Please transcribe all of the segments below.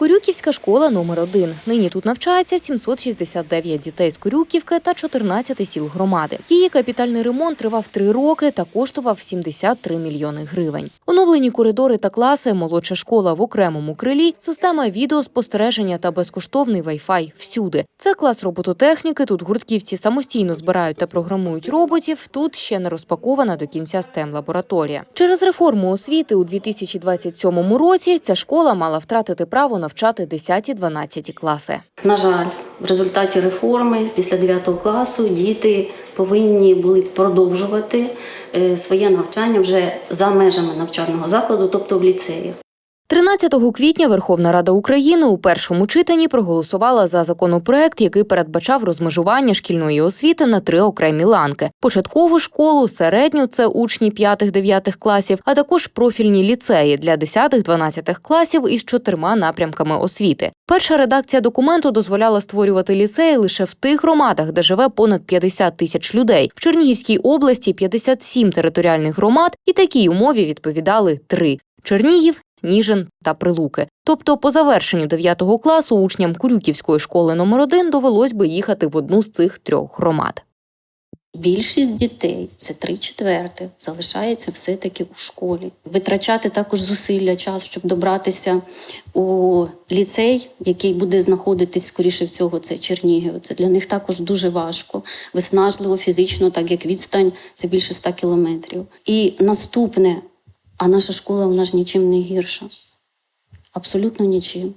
Корюківська школа номер 1 Нині тут навчається 769 дітей з Корюківки та 14 сіл громади. Її капітальний ремонт тривав три роки та коштував 73 мільйони гривень. Оновлені коридори та класи, молодша школа в окремому крилі, система відеоспостереження та безкоштовний Wi-Fi всюди. Це клас робототехніки. Тут гуртківці самостійно збирають та програмують роботів. Тут ще не розпакована до кінця stem лабораторія. Через реформу освіти у 2027 році ця школа мала втратити право навчати 10-12 класи. На жаль, в результаті реформи після 9 класу діти повинні були продовжувати е, своє навчання вже за межами навчального закладу, тобто в ліцеях. 13 квітня Верховна Рада України у першому читанні проголосувала за законопроект, який передбачав розмежування шкільної освіти на три окремі ланки: початкову школу, середню це учні 5-9 класів, а також профільні ліцеї для 10-12 класів із чотирма напрямками освіти. Перша редакція документу дозволяла створювати ліцеї лише в тих громадах, де живе понад 50 тисяч людей. В Чернігівській області 57 територіальних громад, і такій умові відповідали три: Чернігів, Ніжин та Прилуки. Тобто, по завершенню 9 класу учням Курюківської школи номер 1 довелось би їхати в одну з цих трьох громад. Більшість дітей, це три четверти, залишається все-таки у школі. Витрачати також зусилля, час, щоб добратися у ліцей, який буде знаходитись, скоріше всього, це Чернігів. Це для них також дуже важко, виснажливо фізично, так як відстань це більше 100 кілометрів. І наступне, а наша школа вона ж нічим не гірша. Абсолютно нічим.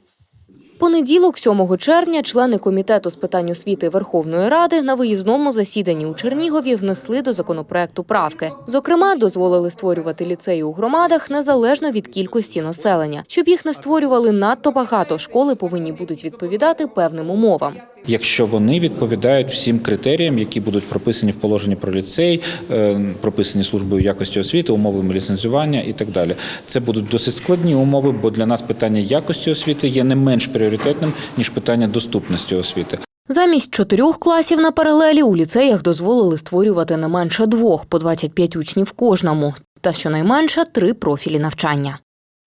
Понеділок, 7 червня, члени комітету з питань освіти Верховної Ради на виїзному засіданні у Чернігові внесли до законопроекту правки. Зокрема, дозволили створювати ліцеї у громадах незалежно від кількості населення. Щоб їх не створювали надто багато, школи повинні будуть відповідати певним умовам. Якщо вони відповідають всім критеріям, які будуть прописані в положенні про ліцей, е, прописані службою якості освіти, умовами ліцензування і так далі. Це будуть досить складні умови, бо для нас питання якості освіти є не менш пріоритетним ніж питання доступності освіти. Замість чотирьох класів на паралелі у ліцеях дозволили створювати не менше двох по 25 учнів кожному, та щонайменше три профілі навчання.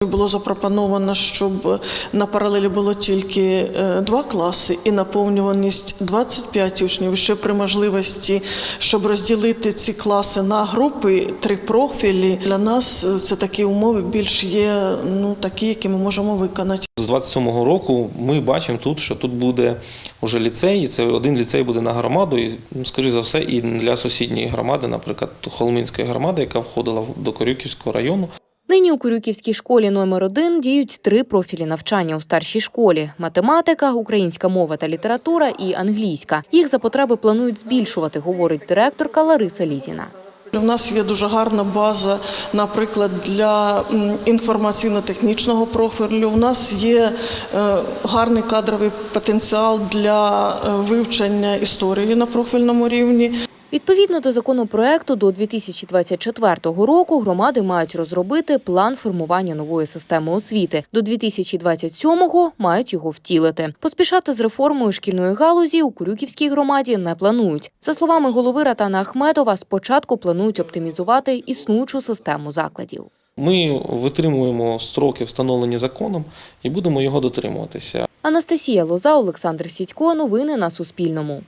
Було запропоновано, щоб на паралелі було тільки е, два класи і наповнюваність 25 учнів. Ще при можливості, щоб розділити ці класи на групи, три профілі. Для нас е, це такі умови більш є ну такі, які ми можемо виконати. З 27-го року ми бачимо тут, що тут буде уже ліцей, і це один ліцей буде на громаду, і, ну, скоріш за все, і для сусідньої громади, наприклад, Холминської громади, яка входила до Корюківського району. Нині у Курюківській школі номер 1 діють три профілі навчання у старшій школі: математика, українська мова та література і англійська. Їх за потреби планують збільшувати, говорить директорка Лариса Лізіна. У нас є дуже гарна база, наприклад, для інформаційно-технічного профілю. У нас є е, гарний кадровий потенціал для е, вивчення історії на профільному рівні. Відповідно до законопроекту, до 2024 року громади мають розробити план формування нової системи освіти. До 2027-го мають його втілити. Поспішати з реформою шкільної галузі у Курюківській громаді не планують. За словами голови Ратана Ахметова, спочатку планують оптимізувати існуючу систему закладів. Ми витримуємо строки, встановлені законом, і будемо його дотримуватися. Анастасія Лоза, Олександр Сідько. Новини на Суспільному.